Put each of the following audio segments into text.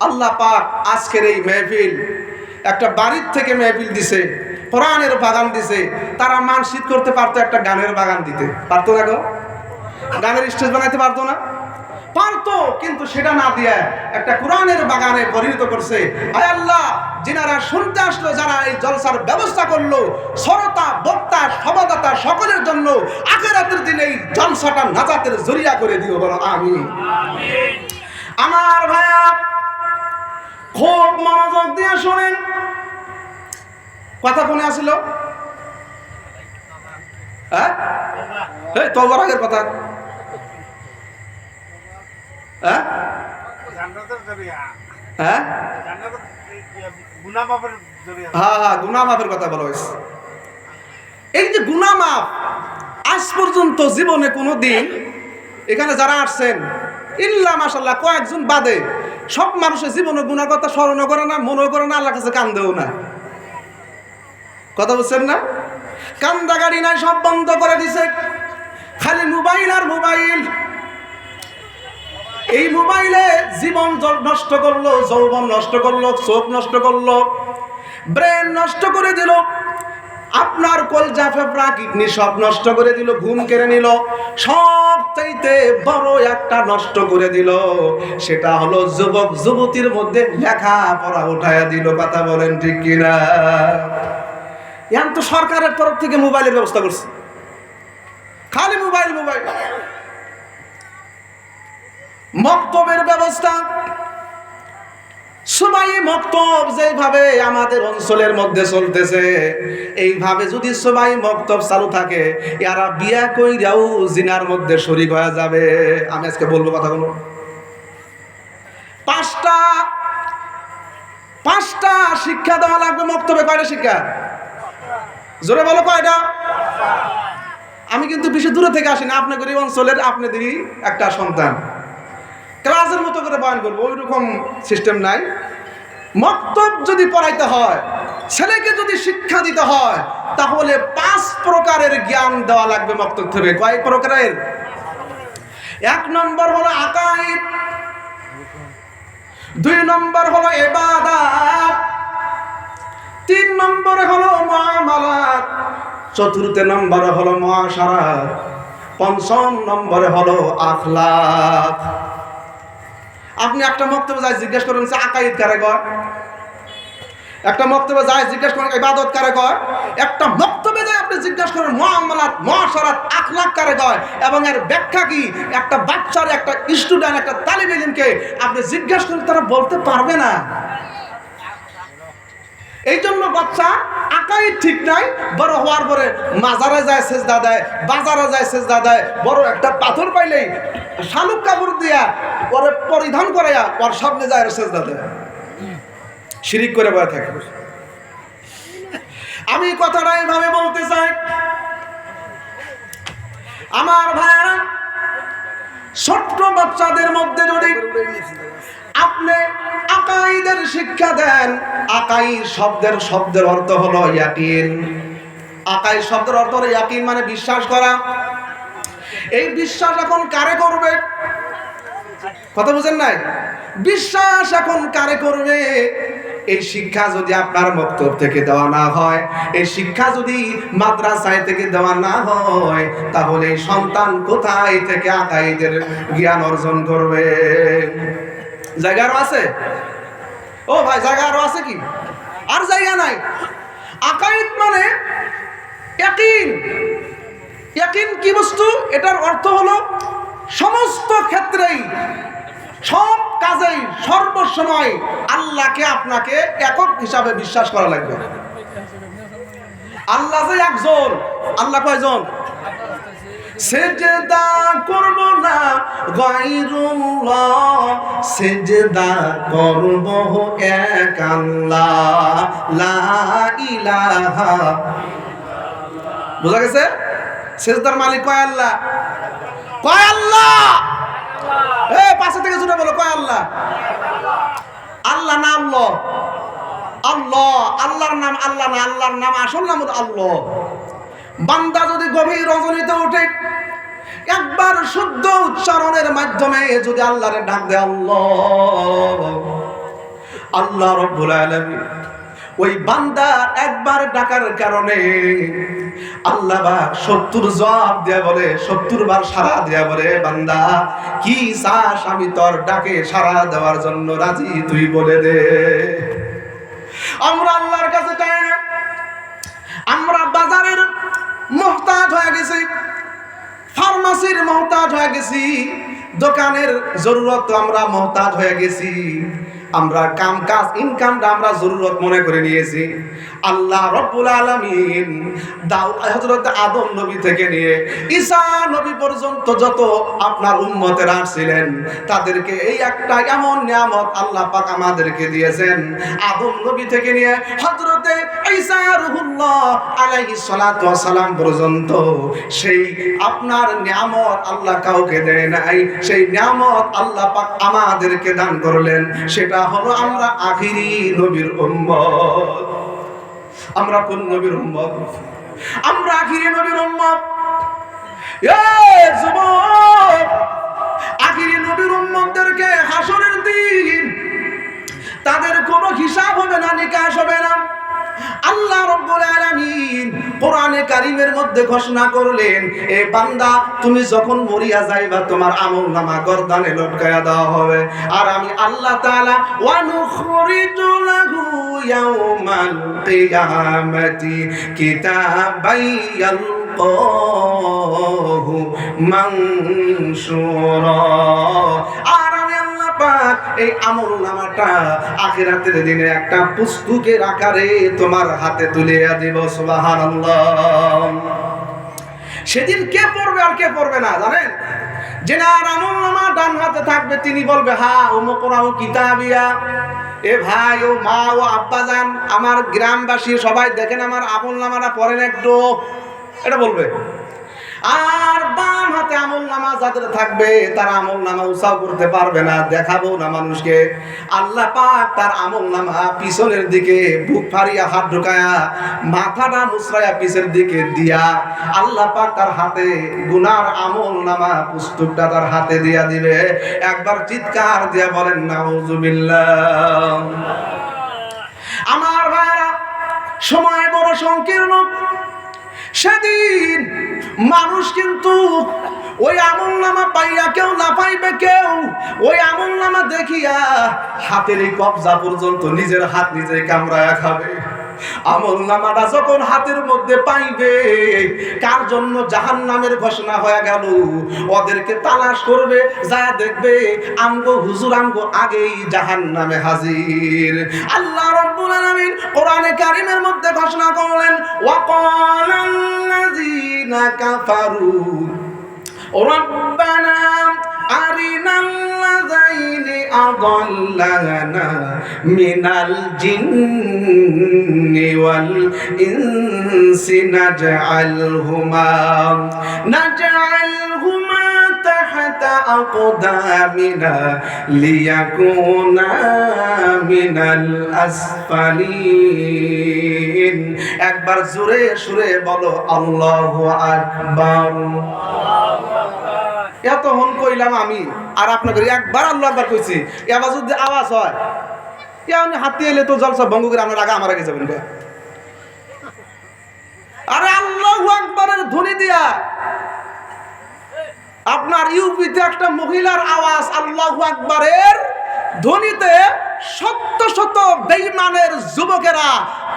আল্লাহ পাক আজকের এই মেহফিল একটা বাড়ির থেকে মেহফিল দিছে কোরআনের বাগান দিছে তারা মানসিক করতে পারতো একটা গানের বাগান দিতে। পারতো না গো? গানের স্টেজ বানাইতে পারতো না? পারতো কিন্তু সেটা না দিয়ে একটা কোরআনের বাগানে পরিণত করছে। আয় আল্লাহ যিনারা শুনতে আসলো যারা এই জলসার ব্যবস্থা করল সরতা বক্তা সমাদাতা সকলের জন্য আখেরাতের দিনে এই জলসাটা নাজাতের জরিয়া করে দিও বলো আমি আমার ভাইয়া খুব মনোযোগ দিয়ে শোনেন। কথা ফোনে আসলো? হ্যাঁ? তোর আগের কথা। হ্যাঁ? হ্যাঁ? হ্যাঁ হ্যাঁ কথা হয়েছে। এই যে আজ পর্যন্ত জীবনে কোনো দিন এখানে যারা আসছেন, ইল্লা মাসাল্লাহ কয়েকজন বাদে সব মানুষের জীবনে গুনার কথা স্মরণ করে না মনে করে না আল্লাহ কাছে কান্দেও না। কথা বুঝছেন না? কান্দা গাড়ি নাই, সব বন্ধ করে দিছে। খালি মোবাইল আর মোবাইল। এই মোবাইলে জীবন নষ্ট করল, যৌবন নষ্ট করল, চোখ নষ্ট করল, ব্রেন নষ্ট করে দিল। আপনার কলজা ফেফড়া কিডনি সব নষ্ট করে দিল, ঘুম কেড়ে নিল। সব চাইতে বড় একটা নষ্ট করে দিল। সেটা হলো যুবক, যুবতীর মধ্যে লেখা পড়া উঠায়া দিল। কথা বলেন ঠিক কিনা? এখন তো সরকারের তরফ থেকে মোবাইলের ব্যবস্থা করছে। খালি মোবাইল মোবাইল। মক্তবের ব্যবস্থা। সবাই মক্তব যেভাবে আমাদের অঞ্চলের মধ্যে চলতেছে, এইভাবে যদি সবাই মক্তব চালু থাকে এরা বিয়া কইরাও জিনার মধ্যে শরিক হয়ে যাবে। আমি আজকে বলব কথাগুলো। পাঁচটা পাঁচটা শিক্ষা দেওয়া লাগবে মক্তবে। কয়টা শিক্ষা? জোরে বলো কয়টা? আমি কিন্তু বেশি দূরে থেকে আসি না আপনার গরিব অঞ্চলের আপনাদেরই একটা সন্তান। ক্লাসের মতো করে বয়ান করব ওই রকম সিস্টেম নাই। মক্তব যদি পড়াইতে হয়, ছেলেকে যদি শিক্ষা দিতে হয়, তাহলে পাঁচ প্রকারের জ্ঞান দেওয়া লাগবে মক্তব থেকে। কয়েক প্রকারের? এক নম্বর হলো আকাইদ, দুই নম্বর হলো এবাদাত তিন নম্বরে হলো মুআমালাত, চতুর্থ নম্বরে হলো মুআশারাত, পঞ্চম নম্বরে হলো আখলাক। আপনি একটা মক্তব্য যায় জিজ্ঞেস করেন, সে আকাইদ কারে কয়? একটা মক্তব্য যায় জিজ্ঞেস করেন, ইবাদত কারে কয়? একটা মক্তব্যে যায় আপনি জিজ্ঞেস করেন মহামালাত মুআশারাত, আখলাক কারে কয়? এবং এর ব্যাখ্যা কি? একটা বাচ্চার, একটা স্টুডেন্ট একটা তালিব ইলমকে আপনি জিজ্ঞেস করেন, তারা বলতে পারবে না। এই জন্য বাচ্চা আকাই ঠিক নাই, বড় হওয়ার পরে মাজারে যায়, সেজদা দেয়, বাজারে যায়, সেজদা দেয়, বড় একটা পাথর পাইলেই শালুক কাপড় দিয়া পরে পরিধান করে ওর সামনে যায় সেজদা দেয়। শিরিক করে বয়ে থাকে। আমি কথাটা এইভাবে বলতে চাই। আমার ভাইয়েরা, ছোট্ট বাচ্চাদের মধ্যে যদি আপনি আকাইদের শিক্ষা দেন। আকাই শব্দের শব্দের অর্থ হলো ইয়াকিন। আকাই শব্দের অর্থ হলো ইয়াকিন মানে বিশ্বাস করা। এই বিশ্বাস এখন কারে করবে? কথা বুঝেন নাই? বিশ্বাস এখন কারে করবে? এই শিক্ষা যদি আপনার মক্তব থেকে দেওয়া না হয়, এই শিক্ষা যদি মাদ্রাসায় থেকে দেওয়া না হয়, তাহলে সন্তান কোথায় থেকে আকাইদের জ্ঞান অর্জন করবে? জায়গা আরও আছে? ও ভাই, জায়গা আরও আছে কি? আর জায়গা নাই। আকাইদ মানে কি বস্তু? এটার অর্থ হলো সমস্ত ক্ষেত্রেই, সব কাজেই সর্বসময় আল্লাহকে আপনাকে একক হিসাবে বিশ্বাস করা লাগবে। আল্লাহ যে একজন, আল্লাহ কয়জন? সেজদা করব না, গায়রুল্লাহ, সেজদা করব এক আল্লাহ, লা ইলাহা বোঝা গেছে? সেজদার মালিক কয় আল্লাহ? কয় আল্লাহ? এ, পাশে থেকে জুড়ে বলো, কয় আল্লাহ? আল্লাহ না আল্লাহ। আল্লাহ, আল্লাহর নাম, আল্লাহ না আল্লাহর নাম, আসল নাম আল্লাহ। বান্দা যদি গভীর রজনীতে ওঠে, একবার শুদ্ধ উচ্চারণের মাধ্যমে যদি আল্লাহরে ডাক দেয়, আল্লাহ। আল্লাহ রব্বুল আলামিন ওই বান্দা একবার ডাকার কারণে আল্লাহ বা সত্তর জবাব দেয়া বলে, সত্তর বার সারা দেয়া বলে, বান্দা, কি চাস আমি তোর ডাকে সারা দেওয়ার জন্য রাজি? তুই বলে দে। আমরা আল্লাহর কাছে আমরা মোহতাজ হয়ে গেছি। ফার্মাসির মোহতাজ হয়ে গেছি। দোকানের জরুরত আমরা মোহতাজ হয়ে গেছি। আমরা কাম কাজ ইনকামটা আমরা জরুরত মনে করে নিয়েছি। আল্লাহ রব্বুল আলামিন দাউ হযরত আদম নবী থেকে নিয়ে ঈসা নবী পর্যন্ত যত আপনার উম্মতের আসছিলেন তাদেরকে এই একটা এমন নিয়ামত আল্লাহ পাক আমাদেরকে দিয়েছেন। আদম নবী থেকে নিয়ে হজরতে ঈসা রুহুল্লাহ আলাইহিস সালাতু সালাম পর্যন্ত সেই আপনার নিয়ামত আল্লাহ কাউকে দেয় নাই, সেই নিয়ামত আল্লাহ পাক আমাদেরকে দান করলেন। সেটা হলো আমরা আখিরি নবীর উম্মত। আমরা কোন নবীর উম্মত? আমরা আখিরি নবীর উম্মত। আখিরি নবীর উম্মতদেরকে হাসরের দিন তাদের কোনো হিসাব হবে না, নিকাশ হবে না। আল্লাহ রব্বুল আলামিন কোরআনে কারিমের মধ্যে ঘোষণা করলেন, এ বান্দা, তুমি যখন মরিয়া যাইবা, তোমার আমল নামা গর্দানে লটকায়া দেওয়া হবে। আর আমি আল্লাহ তাআলা ওয়া নুখরিজু লাহু ইয়াউমাল কিয়ামাতি কিতাবাই ইয়ালকাহু মানশুরা। আর পাক, এই আমল নামাটা আখিরাতের দিনে একটা পুস্তকের আকারে তোমার হাতে তুলে দিব, সুবহানাল্লাহ। সেদিন কে পড়বে আর কে পড়বে না, জানেন? যে না আমল নামা ডান হাতে থাকবে, তিনি বলবে, হা, অমুক ওরাও কিতাবিয়া। এ ভাই, ও মা, ও আব্বা যান আমার গ্রামবাসী সবাই দেখেন, আমার আমল নামাটা পড়েন একটু। এটা বলবে। আর বাম হাতে আমল নামা যাদের থাকবে, তারা আমল নামা উৎসাহ করতে পারবে না। দেখাবো না মানুষকে। আল্লাহ পাক তার আমল নামা পিছনের দিকে বুক ফাড়িয়া হাত ঢুকায়া, মাথাটা মুসরায়া পিছের দিকে দিয়া, আল্লাহ পাক তার হাতে গুনার আমল নামা পুস্তকটা তার হাতে দিয়া দিবে। একবার চিৎকার দিয়া বলেন, নাউজুবিল্লাহ। আমার ভাইরা সময় বড় সংকীর্ণ। সেদিন মানুষ কিন্তু ওই আমল নামা পাইয়া কেউ না পাইবে কেউ। ওই আমল নামা দেখিয়া হাতের এই কবজা পর্যন্ত নিজের হাত নিজে কামড়ায়া খাবে। আমল নামাটা যখন হাতের মধ্যে পাইবে কার জন্য জাহান নামের ঘোষণা হয়ে গেল ওদেরকে তালাশ করবে যা দেখবে আমগো হুজুর আমগো আগেই জাহান নামে হাজির আল্লাহ রব্বুল আলামিন কোরআনে কারিমের মধ্যে ঘোষণা করলেন ওয়াকালাল্লাযীনা কাফারু ربنا أرنا الذين أضلنا من الجن والإنس نجعلهما نجعلهما تحت أقدامنا ليكونا من الأسفلين একবার জোরে সুরে বলো আল্লাহু আকবার এতক্ষণ কইলাম আমি, আর আপনাদের একবার আল্লাহ একবার কইছি এবার যদি আওয়াজ হয় এমনি হাতি এলে তো জলসা ভঙ্গ করে আপনার আগে আমার আগে যাবেন। আরে আল্লাহ আকবরের ধ্বনি দিয়া, আপনার ইউপিতে একটা মহিলার আওয়াজ আল্লাহ আকবরের ধ্বনিতে শত শত বেইমানের যুবকেরা,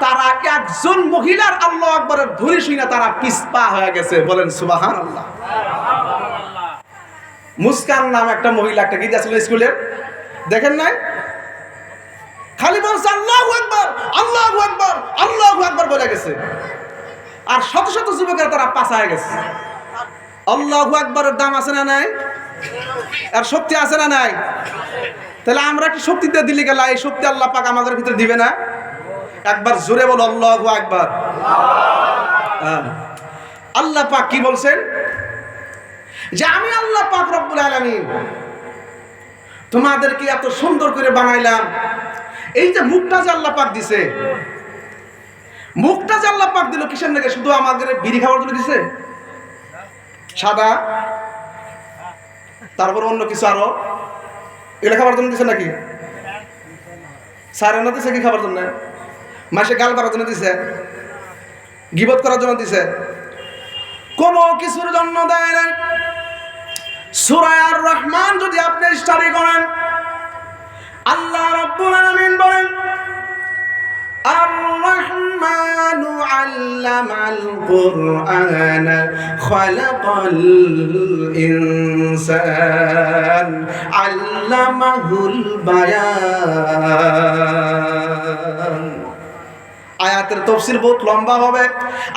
তারা একজন মহিলার আল্লাহ আকবরের ধ্বনি শুনে তারা পিসপা হয়ে গেছে বলেন সুবাহান আল্লাহ মুস্কান নাম একটা মহিলা, একটা গীত আসলে স্কুলের। দেখেন নাই? খালি বলছে, আল্লাহ একবার আল্লাহ একবার আল্লাহ একবার বলে গেছে। আর শত শত যুবকেরা তারা পাশায় গেছে। আল্লাহ একবারের দাম আছে না নাই? আর শক্তি আছে না নাই? তাহলে আমরা কি শক্তিতে দিলি গেলা? এই শক্তি আল্লাহ পাক আমাদের ভিতরে দিবে না? একবার জোরে বলো, আল্লাহ একবার। আল্লাহ পাক কি বলছেন? যে আমি আল্লাহ পাক রব্বুল আলামিন তোমাদেরকে এত সুন্দর করে বানাইলাম। এই যে মুখটা যে আল্লাহ পাক দিছে, মুখটা যে আল্লাহ পাক দিল কিসের নাকি? শুধু আমাদের বিড়ি খাওয়ার জন্য দিছে? সাদা? তারপর অন্য কিছু আরও? এগুলো খাবার জন্য দিছে নাকি? স্যার না দিছে কি খাবার জন্য? মাসে গাল করার জন্য দিছে? গিবত করার জন্য দিছে? কোনো কিছুর জন্য দেয় না সুরায় আর রহমান যদি আপনি স্টাডি করেন আল্লাহ রাব্বুল আলামিন বলেন الرحمن علم القرآن خلق الإنسان علمه البيان আয়াতের তফসির বহুত লম্বা হবে।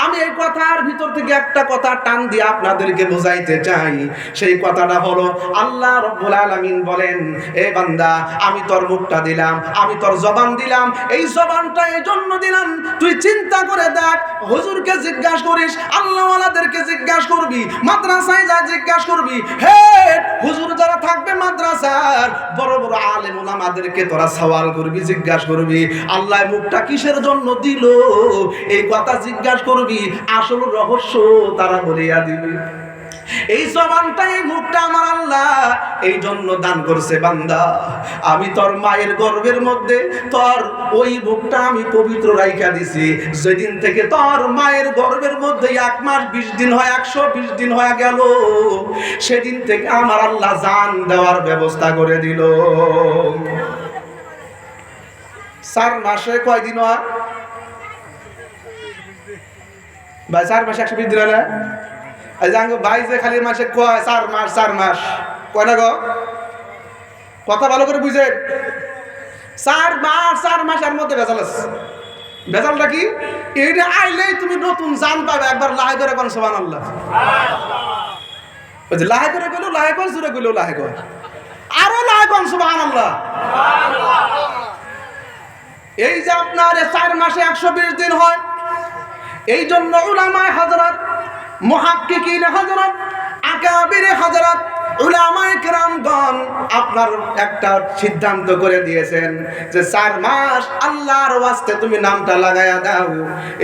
আমি এই কথার ভিতর থেকে একটা কথা টান দিয়ে আপনাদেরকে বোঝাইতে চাই। সেই কথাটা হলো, আল্লাহ রব্বুল আলামিন বলেন, এ বান্দা, আমি তোর মুখটা দিলাম, আমি তোর জবান দিলাম। এই জবানটা এই জন্য দিলাম, তুই চিন্তা করে দেখ, হুজুরকে জিজ্ঞাসা করিস, আল্লাহওয়ালাদেরকে জিজ্ঞাসা করবি, মাদ্রাসায় যা জিজ্ঞাসা করবি, হে, হুজুর যারা থাকবে মাদ্রাসার, বড় বড় আলেম ওলামাদেরকে তোরা সওয়াল করবি, জিজ্ঞাসা করবি, আল্লাহ মুখটা কিসের জন্য দিল এই কথা জিজ্ঞাসা করবি, আসল রহস্য তারা বলিয়া দিবে। এই জবানটা, এই মুখটা আমার আল্লাহ এই জন্য দান করছে বান্দা। আমি তোর মায়ের গর্ভের মধ্যে তোর ওই মুখটা আমি পবিত্র রাইখা দিছি। যেদিন থেকে তোর মায়ের গর্ভের মধ্যে এক মাস বিশ দিন হয়, একশো বিশ দিন হয়ে গেল, সেদিন থেকে আমার আল্লাহ জান দেওয়ার ব্যবস্থা করে দিল। চার মাসে কয়দিন হয়? ভাই চার মাসে একশো বিশ না ভাই যে খালি মাসে কয়, চার মাস চার মাস। কয় না গো? কথা ভালো করে বুঝে। চার মাস, চার মাসের মধ্যে ভেজাল আছে। ভেজালটা কি? এইটা আইলেই তুমি নতুন জান পাবে, একবার লাহে করে কোন সোমান আল্লাহ লাহে করে গেলেও লাহে কর জুড়ে গেলেও লাহে কর আরও লাহে কোন সোমান আল্লাহ এই যে আপনার চার মাসে একশো বিশ দিন হয় এই জন্য উলামায় হাজরাত মহাক্কিকিন হাজরাত আকাবির হাজরাত উলামায়ে কেরামগণ আপনার একটা সিদ্ধান্ত করে দিয়েছেন যে চার মাস আল্লাহর ওয়াস্তে তুমি নামটা লাগায়া দাও।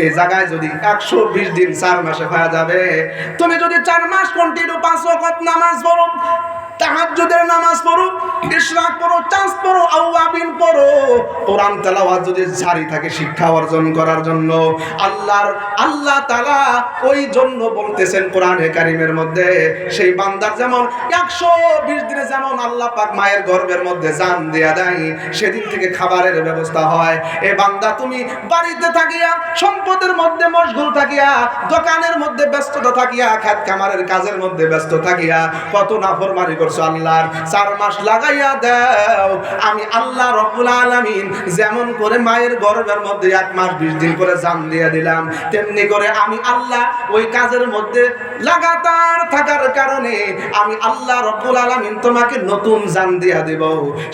এই জায়গায় যদি একশো বিশ দিন চার মাসে হয়ে যাবে, তুমি যদি চার মাস কন্টিনিউ পাঁচ নামাজ পড়ো তাহাজ্জুদের নামাজ পড়ো, ইশরাক পড়ো পড়ো পড়ো। কোরআন তেলাওয়াত যদি জারি থাকে শিক্ষা অর্জন করার জন্য, আল্লাহর, আল্লাহ ওই জন্য বলতেছেন মধ্যে, সেই বান্দার যেমন একশো বিশ দিনে যেমন আল্লাহ পাক মায়ের মধ্যে জান দেয়া দেয়, সেদিন থেকে খাবারের ব্যবস্থা হয়। এ বান্দা তুমি বাড়িতে থাকিয়া, সম্পদের মধ্যে মশগুল থাকিয়া, দোকানের মধ্যে ব্যস্ততা থাকিয়া খাত কামারের কাজের মধ্যে ব্যস্ত থাকিয়া, কত নাফরমানি করছ আল্লাহর চার মাস লাগাইয়া দাও। আমি আল্লাহ রব্বুল আলামিন যেমন করে মায়ের গর্ভের মধ্যে এক মাস বিশ দিন করে জান দিয়ে দিলাম, তেমনি করে আমি আল্লাহ ওই কাজের মধ্যে লাগাতার থাকার কারণে আমি আল্লাহ রব্বুল আলামিন তোমাকে নতুন জান দিয়া দেব।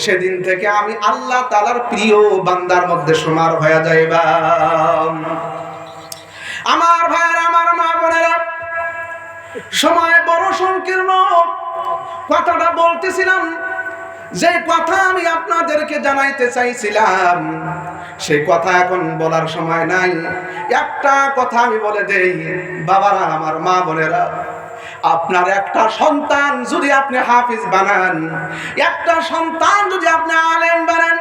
সেদিন থেকে আমি আল্লাহ তালার প্রিয় বান্দার মধ্যে সমার হয়ে যাইবা। আমার ভাইয়ের, আমার মা বোনেরা, সময় বড় সংকীর্ণ। কথাটা বলতেছিলাম, যে কথা আমি আপনাদেরকে জানাইতে চাইছিলাম, সেই কথা এখন বলার সময় নাই। একটা কথা আমি বলে দেই, বাবারা, আমার মা বোনেরা আপনার একটা সন্তান যদি আপনি হাফিজ বানান, একটা সন্তান যদি আপনি আলেম বানান,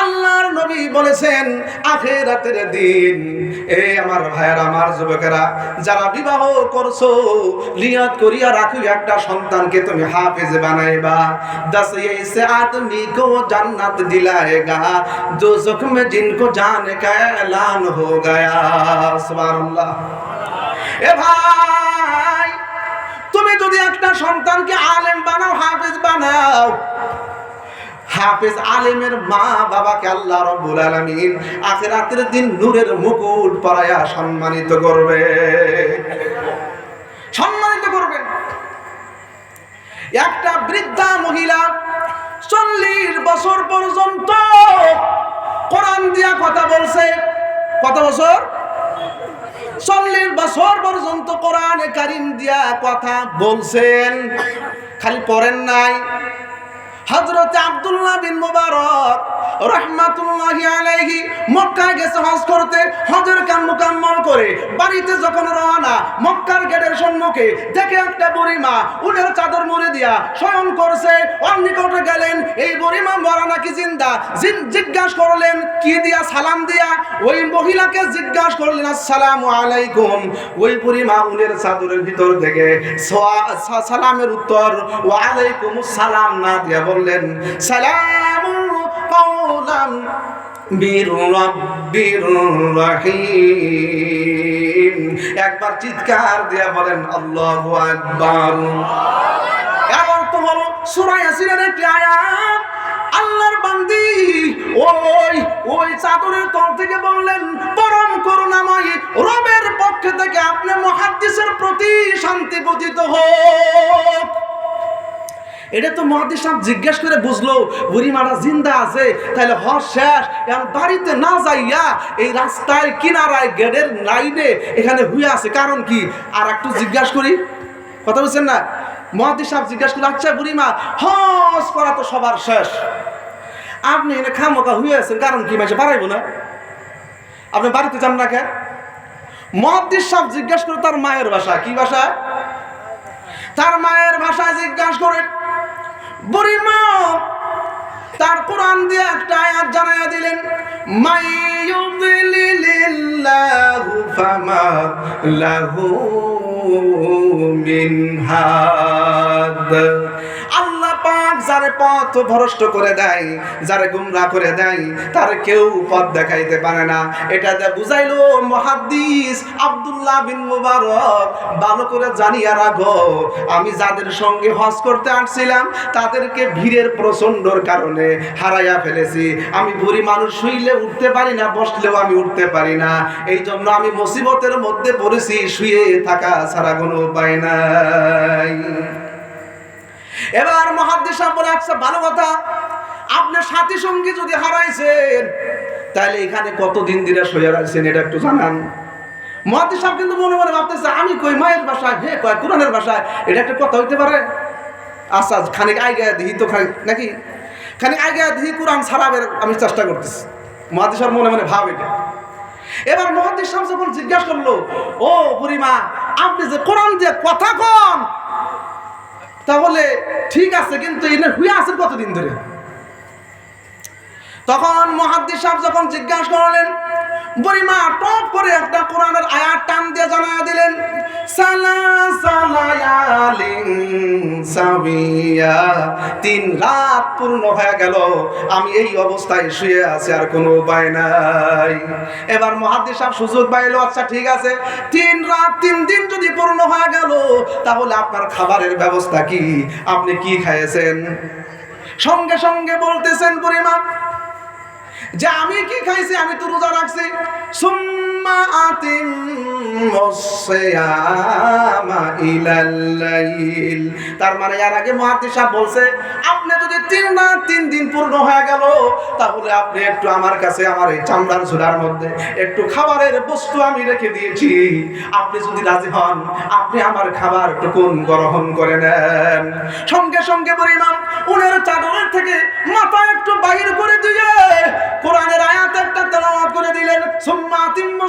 আল্লাহর নবী বলেছেন, আখেরাতের দিন, এ আমার ভাইয়ার, আমার যুবকেরা, যারা বিবাহ করছ রিয়াদ করিয়া রাখু, একটা সন্তানকে তুমি হাফেজ বানাইবা। দাস এসে আদমি কো জান্নাত দিলায়েগা দোজখ মে জিনকো জান কা এলান হো গয়া। সুবহানাল্লাহ। এ ভাই! তুমি যদি একটা সন্তানকে আলেম বানাও, হাফেজ বানাও, হাফেজ আলেমের মা বাবাকে আল্লাহ রব্বুল আলামিন আখিরাতের দিন নূরের মুকুট পরায়া সম্মানিত করবে। সম্মানিত করবেন। একটা বৃদ্ধা মহিলা চল্লিশ বছর পর্যন্ত কোরআন দিয়া কথা বলছে। কত বছর? চল্লিশ বছর পর্যন্ত কোরআনে কারিম দিয়া কথা বলছেন। খালি পড়েন নাই। হজরত আব্দুল আব্দুল্লাহ বিন মুবারক রহমাতুল্লাহি আলাইহি মক্কায় গেছে হজ করতে, হজের কাম মুকাম্মল করে বাড়িতে যখন রওনা, মক্কার গেটের সম্মুখে দেখে একটা বুড়িমা উঠের চাদর মুড়ে দিয়া শয়ন করছে। ওর নিকটে গেলেন, এই বুড়িমা মরা নাকি জিন্দা? জিন- জিজ্ঞাসা করলেন, কি দিয়া সালাম দিয়া? ওই মহিলাকে জিজ্ঞাসা করলেন, আসসালামু আলাইকুম। ওই বুড়িমা উলের চাদরের ভিতর থেকে সালামের উত্তর, ওয়া আলাইকুম সালাম না দিয়া বললেন, সালামু রহিম। একবার চিৎকার দিয়া বলেন, আল্লাহু আকবার। এর অর্থ হলো সূরা ইয়াসিনের একটি আয়াত, আল্লাহর বান্দি ওই ওই চাদরের তল থেকে বললেন, পরম করুণাময়ী রবের পক্ষ থেকে আপনি মুহাদ্দিসের প্রতি শান্তি পতিত হোক। এটা তো মহাদিস জিজ্ঞেস করে বুঝলো বুড়িমারা জিন্দা আছে তাহলে হজ শেষ, এখন বাড়িতে না যাইয়া এই রাস্তায় কিনারায় গেটের লাইনে এখানে হুয়ে আছে, কারণ কি? আর একটু জিজ্ঞাসা করি, কথা বলছেন না? মহাদিস সাহেব জিজ্ঞাসা করল আচ্ছা বুড়িমা হস করা তো সবার শেষ, আপনি এনে খামোকা হুয়ে আছেন, কারণ কি মাসে বাড়াইবো না? আপনি বাড়িতে যান না কে মহাদিস সাহেব জিজ্ঞাসা করে তার মায়ের ভাষা কি ভাষা তার মায়ের ভাষায় জিজ্ঞাসা করে বুড়িমা তার কোরআন দিয়ে একটা আয়াত জানাইয়া দিলেন মাইয়ুদিলিল্লাহু ফামা লাহু যারে পথ ভ্রষ্ট করে দেয়, যারে গুমরা করে দেয়, তার কেউ পথ দেখাইতে পারে না। এটা বুঝাইলো মহাদ্দিস আব্দুল্লাহ বিন মুবারক, ভালো করে জানিয়া রাখো, আমি যাদের সঙ্গে হজ করতে আসছিলাম, তাদেরকে ভিড়ের প্রচন্ডর কারণে হারাইয়া ফেলেছি। আমি বুড়ি মানুষ শুইলে উঠতে পারি না, বসলেও আমি উঠতে পারি না। এই জন্য আমি মুসিবতের মধ্যে পড়েছি, শুয়ে থাকা ছাড়া কোনো উপায় নাই। এবার মহাদ্দেশ বলে আচ্ছা ভালো কথা আপনার সাথী সঙ্গী যদি হারাইছেন, তাহলে এখানে কতদিন দিনে সইয়া রাখছেন এটা একটু জানান। মহাদ্দেশ সাহেব কিন্তু মনে মনে ভাবতেছে, আমি কই, মায়ের ভাষায় হে কয়, কোরআনের ভাষায় এটা একটা কথা হইতে পারে? আচ্ছা খানিক আগে দিহি তো খানিক, নাকি? খানিক আগে দিহি কোরআন ছাড়াবের আমি চেষ্টা করতেছি। মহাদ্দেশ সাহেব মনে মনে ভাব এটা। এবার মহাদ্দেশ সাহেব যখন জিজ্ঞাসা করল, ও বুড়িমা, আপনি যে কোরআন যে কথা কন তাহলে ঠিক আছে, কিন্তু এনে হুয়ে আছেন কতদিন ধরে? তখন মহাদ্দি সাহেব যখন জিজ্ঞাসা করলেন, বুড়িমা, টপ করে একটা কোরআনের আয়াত টান দিয়ে জানা দিলেন, সালা সালায়ালিন তিন রাত পূর্ণ হয়ে গেল। আমি এই অবস্থায় শুয়ে আছি, আর কোনো উপায় নাই। এবার মহাদ্দিস সাহেব সুযোগ পাইলো আচ্ছা ঠিক আছে। তিন রাত, তিন দিন যদি পূর্ণ হয়ে গেল, তাহলে আপনার খাবারের ব্যবস্থা কি? আপনি কি খাইয়েছেন? সঙ্গে সঙ্গে বলতেছেন পরিমাণ, যে আমি কি খাইছি, আমি তো রোজা রাখছি। তার মানে এর আগে বলছে, আপনি যদি তিন না তিন দিন পূর্ণ হয়ে গেল, তাহলে আপনি একটু আমার কাছে আমার এই চামড়ার মধ্যে একটু খাবারের বস্তু আমি রেখে দিয়েছি। আপনি যদি রাজি হন, আপনি আমার খাবার টুকুন গ্রহণ করে নেন। সঙ্গে সঙ্গে পরিমাণ উনের চাদরের থেকে মাথা একটু বাহির করে দিয়ে কোরআনের আয়াত একটা তেলাওয়াত করে দিলেন। সুম্মা তিম্মু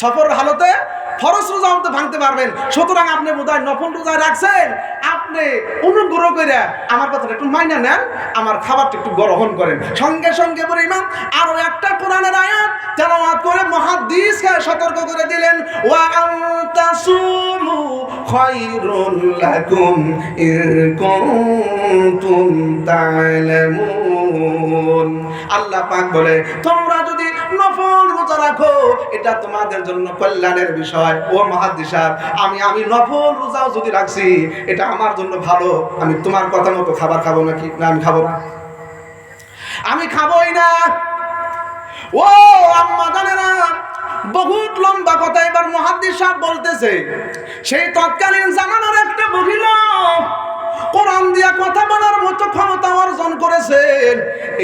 সফরের হালতে ফরজ রোজা তো ভাঙতে পারবেন। সুতরাং আপনি বোধহয় নফল রোজা রাখছেন। আপনি অনুগ্রহ করে আমার কথাটা একটু মাইনা নেন, আমার খাবারটা একটু গ্রহণ করেন। সঙ্গে সঙ্গে বলে, ইমাম, আরও একটা কোরআনের আয়াত তেলাওয়াত করে মহাদিসকে সতর্ক করে দিলেন। ওয়া আল্লাহ পাক বলে, তোমরা নফল রোজা রাখো। এটা তোমাদের জন্য কল্যাণের বিষয়। ও মহাদিসার আমি আমি নফল রোজাও যদি রাখছি, এটা আমার জন্য ভালো। আমি তোমার কথা মতো খাবার খাব নাকি? না, আমি খাব না। আমি খাবই না। ও আম্মা জানেরা, বহুত লম্বা কথা এবার মহাদ্দিস সাহেব বলতেছে। সেই তৎকালীন জামানার একটা মহিলা কোরআন দিয়া কথা বলার মতো ক্ষমতা অর্জন করেছেন।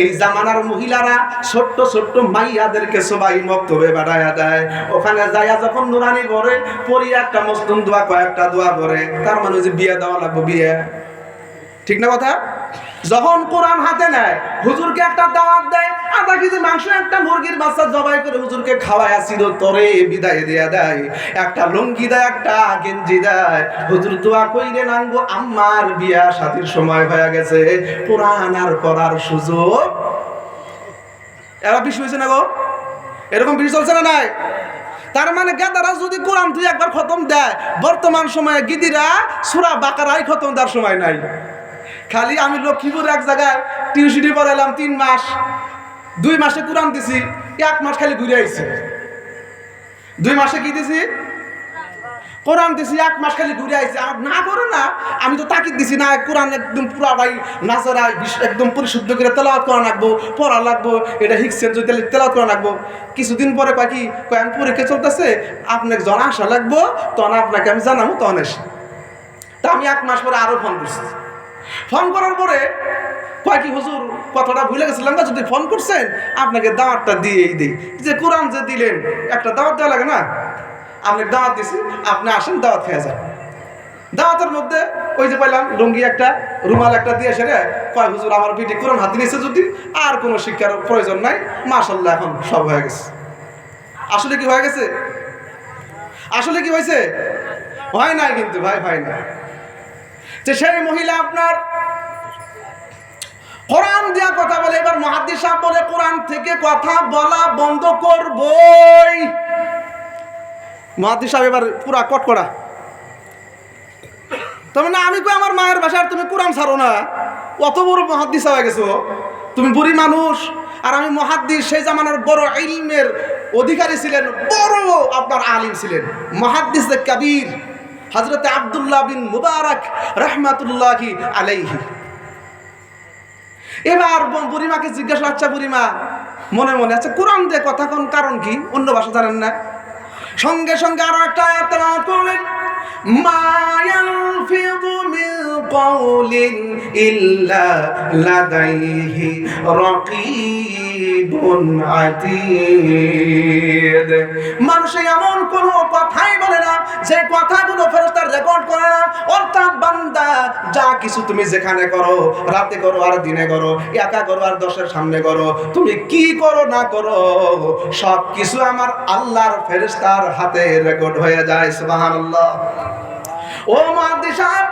এই জামানার মহিলারা ছোট্ট ছোট্ট মাইয়াদেরকে সবাই মক্তবে বাড়ায়া দেয়। ওখানে যাইয়া যখন নুরানি করে পড়ি একটা মস্তুন দোয়া, কয়েকটা দোয়া করে, তার মানে যে বিয়ে দেওয়া লাগবে, বিয়ে। ঠিক না কথা? যখন কোরআন হাতে নেয়, হুজুরকে একটা দাওয়াত দেয়, আধা কেজি মাংস, একটা মুরগির বাচ্চা জবাই করে হুজুরকে খাওয়ায়, আসিল তরে বিদায় দেয়া দেয়, একটা লুঙ্গি দেয়, একটা গেঞ্জি দেয়। হুজুর দোয়া কইরে, নাঙ্গো, আম্মার বিয়া সাথীর সময় হয়ে গেছে, কোরআন আর করার সুযোগ এরা বিষ হয়েছে না গো? এরকম বিষ চলছে না নাই? তার মানে গাদারা যদি কোরআন দুই একবার খতম দেয়, বর্তমান সময়ে গিদিরা সুরা বাকারাই খতম দেওয়ার সময় নাই। খালি আমি লক্ষ্মীপুর এক জায়গায় টিউশনি পড়াইলাম তিন মাস। দুই মাসে কোরআন দিছি, এক মাস খালি ঘুরে আইছি। দুই মাসে কি দিছি? কোরআন দিছি, এক মাস খালি ঘুরে আইছি। আর না করো না, আমি তো তাকিদ দিছি না, কোরআন একদম পুরা ভাই নাচারা একদম পরিশুদ্ধ করে তেলাওয়াত করা লাগবো, পড়া লাগবো, এটা হিকসেন যদি তেলাওয়াত করা লাগবো। কিছুদিন পরে কয় কি, কয়, আমি পরীক্ষা চলতেছে, আপনাকে জন আসা লাগবো, তখন আপনাকে আমি জানাব, তখন এসে। তা আমি এক মাস পরে আরও ফোন করছি। ফোন করার পরে কয় কি, হুজুর, কথাটা ভুলে গেছিলাম না, যদি ফোন করছেন, আপনাকে দাওয়াতটা দিয়েই দিই। যে কোরআন যে দিলেন, একটা দাওয়াত দেওয়া লাগে না? আপনি দাওয়াত দিছি, আপনি আসেন, দাওয়াত খেয়ে যান। দাওয়াতের মধ্যে ওই যে পাইলাম, লুঙ্গি একটা, রুমাল একটা দিয়ে সেরে কয়, হুজুর, আমার পিঠে কোরআন হাতে নিয়েছে যদি, আর কোনো শিক্ষার প্রয়োজন নাই। মাশাল্লাহ এখন সব হয়ে গেছে। আসলে কি হয়ে গেছে? আসলে কি হয়েছে? হয় নাই কিন্তু ভাই, হয় না যে সেই মহিলা আপনার কোরআন দিয়া কথা বলে, এবার মহাদ্দিস সাহেব বলে, কোরআন থেকে কথা বলা বন্ধ করবই। মহাদ্দিস সাহেব এবার পুরা কটকড়া তবে না, আমি কই আমার মায়ের ভাষার তুমি কোরআন ছাড়ো না? অত বড় মহাদ্দিস হয়ে গেছো। তুমি বুড়ি মানুষ, আর আমি মহাদ্দিস, সেই জামানার বড় ইলমের অধিকারী ছিলেন, বড় আপনার আলিম ছিলেন। মহাদ্দিস কবির হজরত আবদুল্লাহ বিন মুবারক রহমাতুল্লাহি আলাইহি। এবার বুড়িমাকে জিজ্ঞাসা আচ্ছা বুড়িমা, মনে মনে আছে, কোরআন দিয়ে কথা কোন কারণ কি? অন্য ভাষা জানেন না। সঙ্গে সঙ্গে আরও একটা করলেন। মা ইয়ালফিযু মিন কাউলিন ইল্লা লাদাইহি রাকীবুন আতীদ। মানুষ এমন কোন কথাই বলে না, যে কথাগুলো ফেরেশতার রেকর্ড করে না। অর্থাৎ বান্দা, যা কিছু তুমি যেখানে করো, রাতে করো আর দিনে করো, একা করো আর দশের সামনে করো, তুমি কি করো না করো সব কিছু আমার আল্লাহর ফেরেশতার হাতে রেকর্ড হয়ে যায়, সুবহানাল্লাহ। ও মাহাদি সাহেব,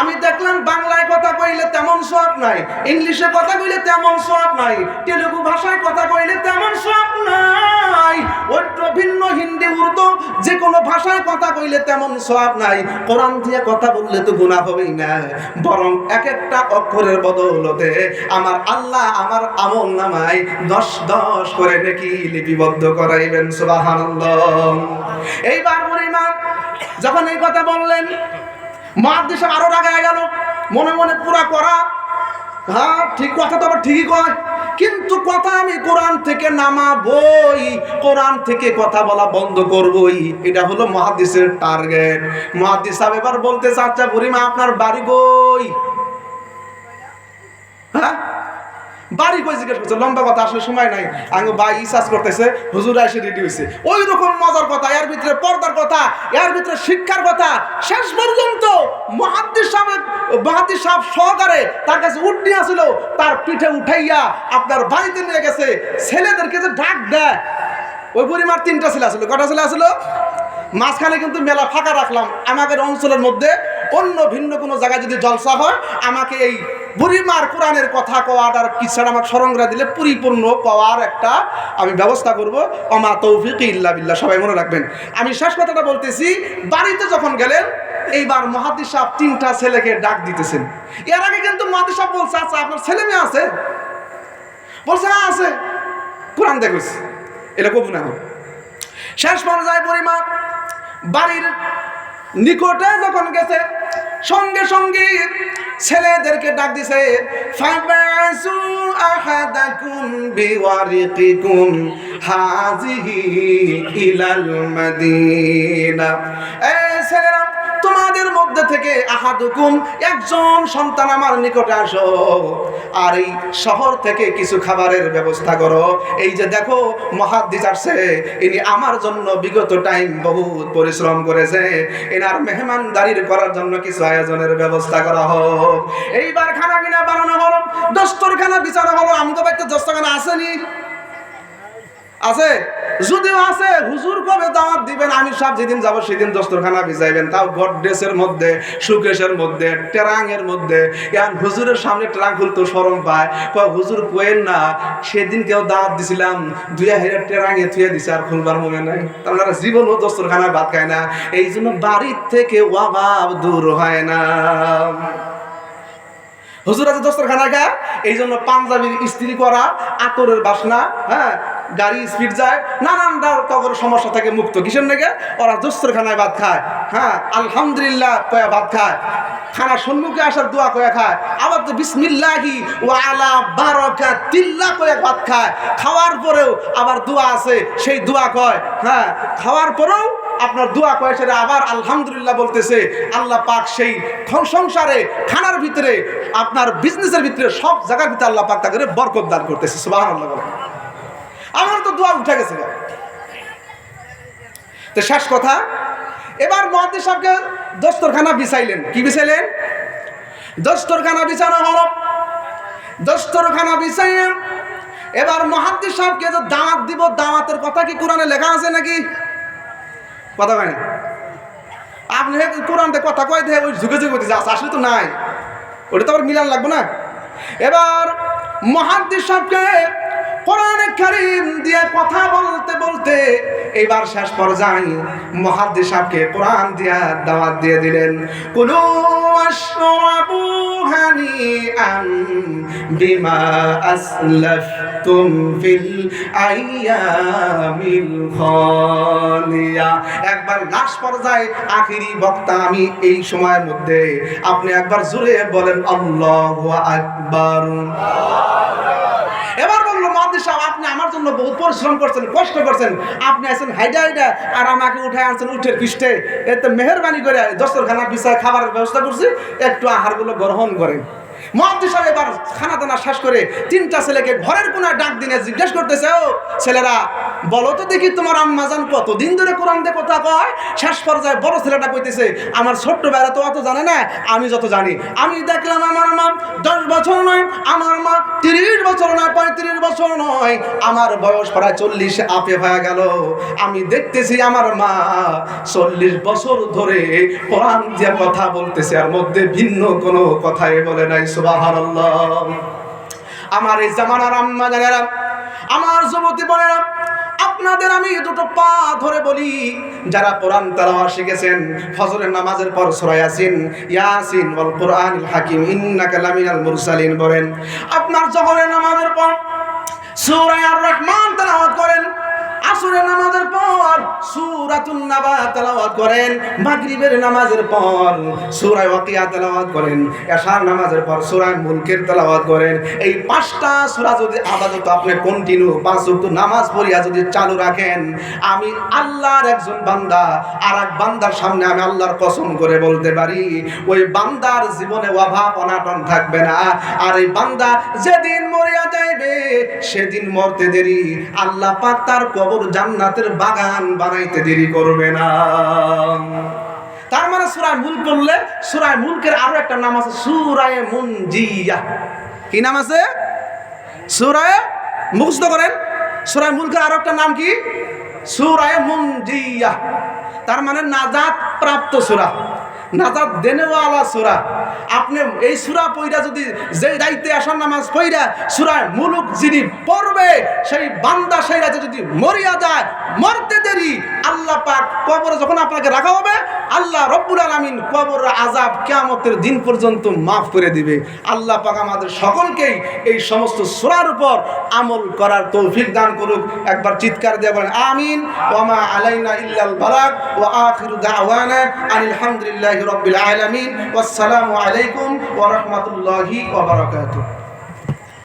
আমি দেখলাম বাংলায় কথা কইলে তেমন সব নাই, ইংলিশে কথা কইলে তেমন সব নাই, তেলুগু ভাষায় কথা কইলে তেমন সব নাই, অন্য ভিন্ন হিন্দি, উর্দু যে কোনো ভাষায় কথা কইলে তেমন সব নাই, কোরআন দিয়ে কথা বললে তো গুণা হবেই না, বরং এক একটা অক্ষরের বদৌলতে আমার আল্লাহ আমার আমল নামায় দশ দশ করে নাকি লিপিবদ্ধ করাইবেন, সুবহানাল্লাহ। এইবার পরিমাণ যখন এই কথা বললেন মহাদেশ আরও রাগায় গেল। মনে মনে পুরা করা। হ্যাঁ ঠিক কথা তো আবার ঠিকই কয়। কিন্তু কথা আমি কোরআন থেকে নামাবই, কোরআন থেকে কথা বলা বন্ধ করবই। এটা হলো মহাদিসের টার্গেট। মহাদিস সাহেব এবার বলতে চাচ্ছা, বুড়িমা, আপনার বাড়ি বই হ্যাঁ? বাড়ি কই জিজ্ঞেস করছে, লম্বা কথা, আসলে সময় নাই। আমি ভাই ইসাস করতেছে, হুজুর এসে রেডি হয়েছে ওই রকম মজার কথা, এর ভিতরে পর্দার কথা, এর ভিতরে শিক্ষার কথা। শেষ পর্যন্ত মহাদ্দিস সাহেব মহাদ্দিস সাহেব সহকারে তার কাছে উঠ নিয়ে আসলো, তার পিঠে উঠাইয়া আপনার বাড়িতে নিয়ে গেছে। ছেলেদেরকে যে ডাক দেয়, ওই পরিমার তিনটা ছেলে আসলো। কটা ছেলে আসলো? মাঝখানে কিন্তু মেলা ফাঁকা রাখলাম। আমাদের অঞ্চলের মধ্যে অন্য ভিন্ন কোনো জায়গায় যদি জলসা হয়, আমাকে এই বুড়িমার কোরআনের কথা কওয়ার আর কিচ্ছাটা আমাকে স্মরণ করে দিলে পরিপূর্ণ পাওয়ার একটা আমি ব্যবস্থা করব। অমা তৌফিক ইল্লা বিল্লাহ, সবাই মনে রাখবেন। আমি শেষ কথাটা বলতেছি, বাড়িতে যখন গেলেন, এইবার মহাদিস সাহেব তিনটা ছেলেকে ডাক দিতেছেন। এর আগে কিন্তু মহাদিস সাহেব বলছে আচ্ছা আপনার ছেলে মেয়ে আছে? বলছে হ্যাঁ আছে। কোরআন দেখুস এটা কবু না শেষ পর্যায়ে পরিমা বাড়ির নিকটে যখন গেছে সঙ্গে সঙ্গে ছেলেদেরকে ডাক দিছে, ফাবাসু আহাদাকুম বিওয়ারিকিকুম হাজিহি ইলাল মাদিনা। এ ছেলেরা, তোমাদের মধ্যে থেকে আহাদুকুম একজন সন্তান আমার নিকটে আসো, আর এই শহর থেকে কিছু খাবারের ব্যবস্থা করো। এই যে দেখো মহাদ্দিস আসছে, ইনি আমার জন্য বিগত টাইম বহুত পরিশ্রম করেছে। এনার মেহমানদারির করার জন্য কিছু আয়োজনের ব্যবস্থা করা হোক। এইবার খানা কিনা বানানো হলো, দস্তরখানা বিচার হলো। আমগো বাড়িতে দস্তরখানা আসেনি? আছে? যদিও আছে, হুজুর কবে দাওয়াত দিবেন? আমি সব যেদিন যাব সেদিন দস্তরখানা বিজাইবেন তাও গডডেসের মধ্যে, সুকেশের মধ্যে, টেরাঙের মধ্যে। ইয়ান হুজুরের সামনে ট্রাং খুলতো শরম পায়। কয়, হুজুর কোয়েন না, সেদিন কেউ দাওয়াত দিছিলাম দুইয়া হেরে টেরাঙে থুয়ে দিছে আর খুলবার মনে নাই। তারা জীবনও দস্তরখানায় ভাত খায় না। এই জন্য বাড়ির থেকে অভাব দূর হয় না। হুজুর আছে দস্তরখানা গা এই জন্য পাঞ্জাবির ইস্ত্রি করা, আতরের বাসনা হ্যাঁ? গাড়ি স্পিড যায়, নানান তগর সমস্যা থেকে মুক্ত। কিসের নাকি? ওরা দস্তরখানায় ভাত খায়। হ্যাঁ আলহামদুলিল্লাহ কয়া ভাত খায়। খানা সম্মুখে আসার দোয়া কয়া খায়। আবার তো বিসমিল্লাহি ও আলা বারকা তিল্লা কয়া ভাত খায়। খাওয়ার পরেও আবার দোয়া আছে, সেই দোয়া কয়। হ্যাঁ খাওয়ার পরেও আপনার দোয়া কয়, সেটা আবার আলহামদুলিল্লাহ বলতেছে। আল্লাহ পাক সেই সংসারে, খানার ভিতরে, আপনার বিজনেসের ভিতরে সব জায়গার ভিতরে আল্লাহ পাক তাকে বরকত দান করতেছে। সুবাহ আল্লাহ আমার তো দোয়া উঠে গেছে। তো শেষ কথা, এবার মহাদি সাহেবকে দস্তরখানা বিছাইলেন। কি বিছাইলেন? দস্তরখানা বিছানো হলো। দস্তরখানা বিছাইয়ে এবার মহাদ্দি সাহেবকে যে দাওয়াত দিব, দাওয়াতের কথা কি কোরআনে লেখা আছে নাকি? কথা কয় না। আপনি কোরআনতে কথা কয় দেয় ওই ঝুঁকে ঝুঁকে দিচ্ছে আসলে তো নাই। ওটা তো আবার মিলান লাগবে না। এবার মহাদ্দিস সাহেবকে কোরআনে কারিম দিয়ে কথা বলতে বলতে এবার শেষ পর্যায়ে মহাদ্দিস সাহেবকে কোরআন দিয়া দাওয়াত দিয়ে দিলেন। কুলু আশরাবু হানিআন বিমা আসলাফতুম ফিল আইয়ামিল খালিয়া। একবার লাশ পর্যায়ে আখিরি বক্তা আমি এই সময়ের মধ্যে, আপনি একবার জোরে বলেন, আল্লাহু আকবার। মাদ্রি সাহেব আপনি আমার জন্য বহু পরিশ্রম করছেন, কষ্ট করছেন। আপনি আছেন হাইডা হাইডা আর আমাকে উঠে আনছেন উঠের পৃষ্ঠে। এতে মেহরবানি করে দস্তরখানা বিষয় খাবারের ব্যবস্থা করছি, একটু আহারগুলো গ্রহণ করেন। মহাদ্দি সাহেব এবার খানা দানা শেষ করে তিনটা ছেলেকে ঘরের কোনায় ডাক দিনে জিজ্ঞেস করতেছে, ও ছেলেরা, বলো তো দেখি তোমার আম্মাজান কতদিন ধরে কোরআন দিয়ে কথা কয়? শেষ পর্যায়ে বড় ছেলেটা কইতেছে, আমার ছোট্ট বেড়া তো অত জানে না, আমি যত জানি। আমি দেখলাম আমার মা দশ বছর নয়, আমার মা তিরিশ বছর নয়, পঁয়ত্রিশ বছর নয়। আমার বয়স প্রায় চল্লিশ আপে হয়ে গেল। আমি দেখতেছি আমার মা চল্লিশ বছর ধরে কোরআন দিয়ে কথা বলতেছে আর মধ্যে ভিন্ন কোনো কথাই বলে নাই। আমার এই জামানার আম্মা জানেরা, আমার যুবতী বোনেরা, আপনাদের আমি দুটো পা ধরে বলি, যারা কোরআন তালাওয়া শিখেছেন, ফজরের নামাজের পর সূরা ইয়াসিন ইয়াসিন ওয়াল হাকিম, ইন্নাকা লামিনাল মুরসালিন বলেন, আপনার জহরের নামাজের পর সূরা আর রহমান তেলাওয়াত করেন আসরের নামাজের পর সূরাতুন নাবা তেলাওয়াত করেন, মাগরিবের নামাজের পর সূরা ওয়াকিয়া তেলাওয়াত করেন, এশার নামাজের পর সূরা মুলকের তেলাওয়াত করেন। এই পাঁচটা সূরা যদি আপাতত আপনি কন্টিনিউ পাঁচ ওয়াক্ত নামাজ পড়িয়া যদি চালু রাখেন, আমি আল্লাহর একজন বান্দা আর এক বান্দার সামনে আমি আল্লাহর কসম করে বলতে পারি, ওই বান্দার জীবনে অভাব অনাটন থাকবে না। আর এই বান্দা যেদিন মরিয়া যাইবে, সেদিন মরতে দেরি। আল্লাহ পাক তার কবর জান্নাতের বাগান বানাইতে দেরি করবে না। তার মানে সুরায় মুল পড়লে সুরায় মুলকের আরও একটা নাম আছে, সুরায় মুনজিয়া। কি নাম আছে? সুরায় মুখস্থ করেন। সুরায় মুলকের আরও একটা নাম কি? সুরায় মুনজিয়া। তার মানে নাজাত প্রাপ্ত সুরা। নাজাত দেনেওয়ালা সুরা। আপনি এই সুরা পইরা যদি যেই দায়িত্বে আসার নামাজ পইরা সুরায় মুলুক যিনি পড়বে, সেই বান্দা সেই রাজে যদি মরিয়া যায়, মরতে দেরি, আল্লাহ পাক কবরে যখন আপনাকে রাখা হবে আল্লাহ রব্বুল আলামিন কবর আজাব কিয়ামতের দিন পর্যন্ত মাফ করে দিবে। আল্লাহ পাক আমাদের সকলকেই এই সমস্ত সূরার উপর আমল করার তৌফিক দান করুক। একবার চিৎকার দিয়ে বলেন, আমিন। ওয়ামা আলাইনা ইল্লাল বালাগ। ওয়া আখিরু দাওয়ানা আনিল হামদুলিল্লাহি রাব্বিল আলামিন। ওয়াসসালামু আলাইকুম ওয়া রাহমাতুল্লাহি ওয়া বারাকাতুহু।